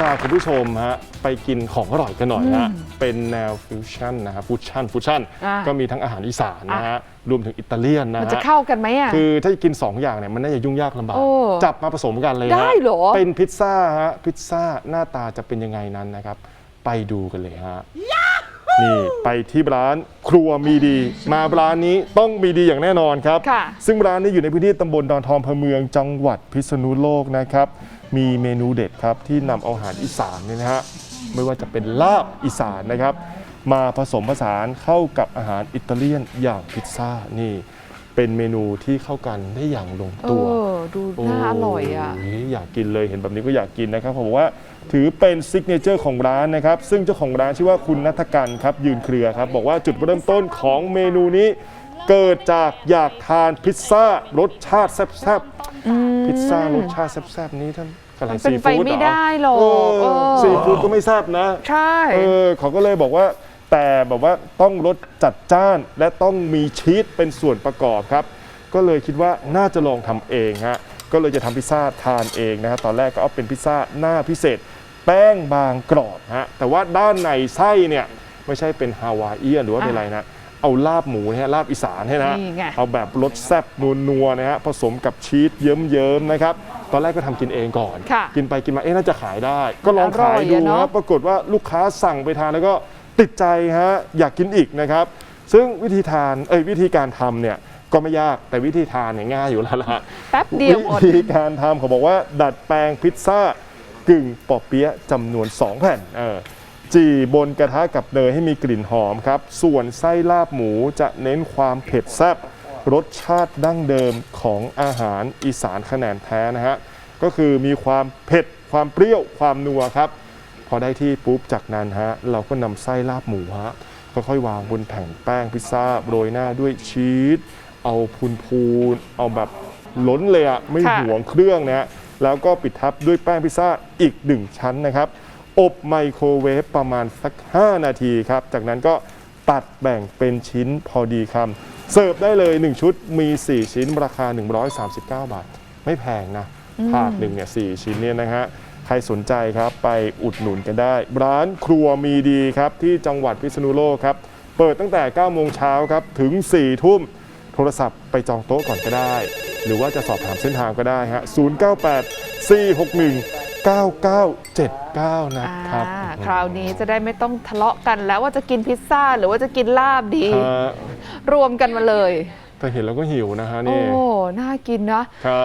จะพาคุณผู้ชมฮะไปกินของอร่อยกันหน่อยฮะอืมเป็นแนวฟิวชั่นนะครับฟูชั่นฟูชั่นอ่า ก็มีทั้งอาหารอีสานนะฮะรวมถึงอิตาเลียนนะมันจะฮะเข้ากันไหมอะ คือถ้าจะกิน 2 อย่างเนี่ยมันน่าจะยุ่งยากลำบาก โอ้จับมาผสมกันเลยฮะได้เหรอ เป็นพิซซ่าฮะพิซซ่าหน้าตาจะเป็นยังไงนั้นนะครับ ไปดูกันเลยฮะ นี่ไปที่ร้านครัวมีดี มาร้านนี้ต้องมีดีอย่างแน่นอนครับ ค่ะ ซึ่งร้านนี้อยู่ในพื้นที่ตำบลดอนทองอำเภอเมืองจังหวัดพิษณุโลกนะครับ มีเมนูเด็ดครับที่นำเอาอาหารอีสานเนี่ยนะฮะไม่ว่าจะเป็นลาบอีสานนะครับ มาผสมผสานเข้ากับอาหารอิตาเลียนอย่างพิซซ่านี่ เป็นเมนูที่เข้ากันได้อย่างลงเอตัวอ ดูน่าอร่อยอะ โยอยากกินเลยเห็นแบบนี้ก็อยากกินนะครับผมบอกว่าถือเป็นซิกเนเจอร์ของร้านนะครับ ซึ่งเจ้าของร้านชื่อว่าคุณนัทกันครับ ยืนเครือครับ บอกว่าจุดเริ่มต้นของเมนูนี้ เกิดจากอยากทานพิซซ่ารสชาติแซ่บๆพิซซ่ารสชาติแซ่บๆนี้ท่านอะไรมันเป็นซีไปฟู้ดไม่เหรอได้หรอกเออเออ ซีฟู้ดก็ไม่แซ่บนะ ใช่ เออเขาก็เลยบอกว่าแต่แบบว่าต้องรสจัดจ้านและต้องมีชีสเป็นส่วนประกอบครับ ก็เลยคิดว่าน่าจะลองทำเองฮะก็เลยจะทำพิซซ่าทานเองนะฮะตอนแรกก็เอาเป็นพิซซ่าหน้าพิเศษ แป้งบางกรอบฮะแต่ว่าด้านในไส้เนี่ยไม่ใช่เป็นฮาวายเอียนหรือว่าเป็นอะไรนะเอาลาบหมูนะฮะลาบอีสานให้นะนี่ไงเอาแบบรสแซ่บนัวๆนะฮะผสมกับชีสเยิ้มๆนะครับตอนแรกก็ทำกินเองก่อนค่ะกินไปกินมาเอ๊ะน่าจะขายได้ ก็ลองขายอร่อยดูอะเนนะอะปรากฏว่าลูกค้าสั่งไปทานแล้วก็ติดใจฮะอยากกินอีกนะครับ ซึ่งวิธีทานเอ้ยวิธีการทำเนี่ย ก็ไม่ยากแต่วิธีทานเนี่ยง่ายอยู่แล้วล่ะแป๊บเดียวหมดวิธีการทำเขาบอกว่า ดัดแปลงพิซซ่ากึ่งปอเปี๊ยะจำนวน 2 แผ่นเออจี่บนกระทะกับเนยให้มีกลิ่นหอมครับ ส่วนไส้ลาบหมูจะเน้นความเผ็ดแซ่บรสชาติดั้งเดิมของอาหารอีสานคะแนนแท้นะฮะ ก็คือมีความเผ็ดความเปรี้ยวความนัวครับ พอได้ที่ปุ๊บจากนั้นฮะ เราก็นำไส้ลาบหมูฮะค่อยๆวางบนแผ่นแป้งพิซซ่าโรยหน้าด้วยชีส เอาพูนพูนๆเอาแบบล้นเลยอะไม่ค่ะ หวงเครื่องนะฮะแล้วก็ปิดทับด้วยแป้งพิซซ่าอีกหนึ่งชั้นนะครับ อบไมโครเวฟประมาณสัก 5 นาทีครับ จากนั้นก็ตัดแบ่งเป็นชิ้นพอดีคำเสิร์ฟได้เลย 1 ชุดมี 4 ชิ้นราคา 139 บาท ไม่แพงนะถาดหนึ่งเนี่ยสชิ้นเนี่ยนะฮะใครสนใจครับไปอุดหนุนกันได้ ร้านครัวมีดีครับที่จังหวัดพิษณุโลกครับ เปิดตั้งแต่ 9 โมงเช้าครับ ถึง 4 ทุ่ม โทรศัพท์ไปจองโต๊ะก่อนก็ได้ หรือว่าจะสอบถามเส้นทางก็ได้ฮะ 098 461 9979 นะครับอ่าคราวนี้จะได้ไม่ต้องทะเลาะกันแล้วว่าจะกินพิซซ่าหรือว่าจะกินลาบดีฮะรวมกันมาเลย แต่เห็นแล้วก็หิวนะฮะโอ้นี่น่ากินนะครับ